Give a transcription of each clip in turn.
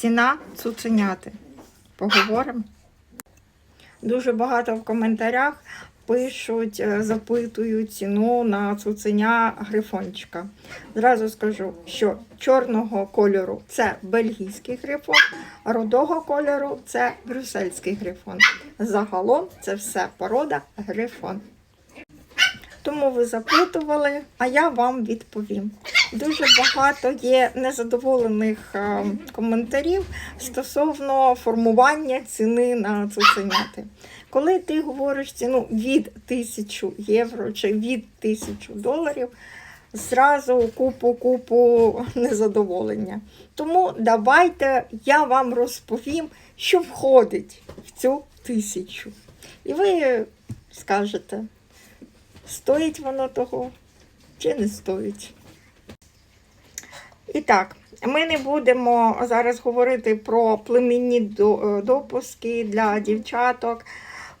Ціна цуценяти. Поговоримо. Дуже багато в коментарях пишуть, е, запитують ціну на цуценя грифончика. Зразу скажу, що чорного кольору це бельгійський грифон, рудого кольору це брюссельський грифон. Загалом це все порода грифон. Тому ви запитували, а я вам відповім. Дуже багато є незадоволених е, коментарів стосовно формування ціни на цуценяти. Коли ти говориш ціну від 1000 євро чи від 1000 доларів, зразу купу-купу незадоволення. Тому давайте я вам розповім, що входить в цю тисячу. І ви скажете, стоїть воно того чи не стоїть. І так, ми не будемо зараз говорити про племінні е, допуски для дівчаток.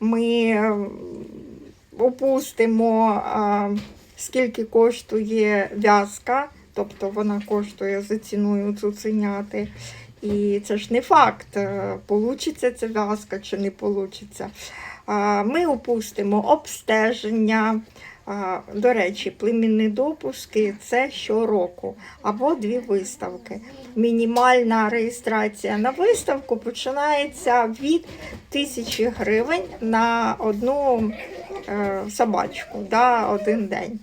Ми опустимо, скільки коштує в'язка, тобто вона коштує за ціною цуценяти. І це ж не факт, е, получиться ця в'язка чи не получиться. Ми опустимо обстеження. До речі, племінні допуски це щороку або дві виставки. Мінімальна реєстрація на виставку починається від тисячі гривень на одну собачку, да, один день.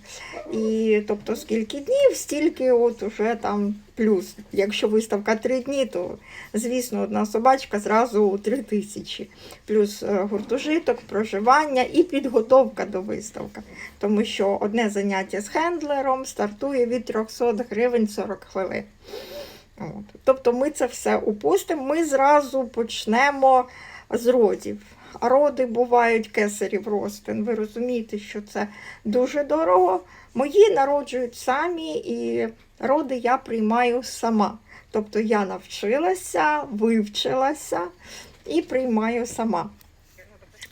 І тобто скільки днів, стільки от уже там плюс. Якщо виставка три дні, то звісно одна собачка зразу три тисячі. Плюс е, гуртожиток, проживання і підготовка до виставки. Тому що одне заняття з хендлером стартує від 300 гривень 40 хвилин. От. Тобто ми це все упустимо, ми зразу почнемо з родів. Роди бувають кесарів ростин. Ви розумієте, що це дуже дорого. Мої народжують самі, і роди я приймаю сама. Тобто я навчилася, вивчилася і приймаю сама.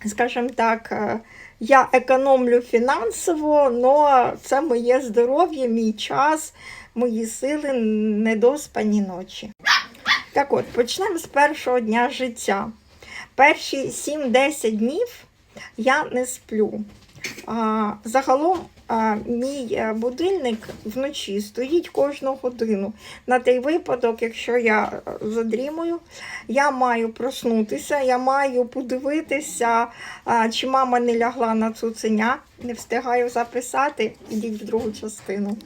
Скажімо так, е, я економлю фінансово, але це моє здоров'я, мій час, мої сили, недоспані ночі. Так от, почнемо з першого дня життя. Перші 7-10 днів я не сплю. А, загалом а, мій е, будильник вночі стоїть кожну годину. На той випадок, якщо я е, задрімую, я маю проснутися, я маю подивитися, а, чи мама не лягла на цуценя. Не встигаю записати, ідіть в другу частину.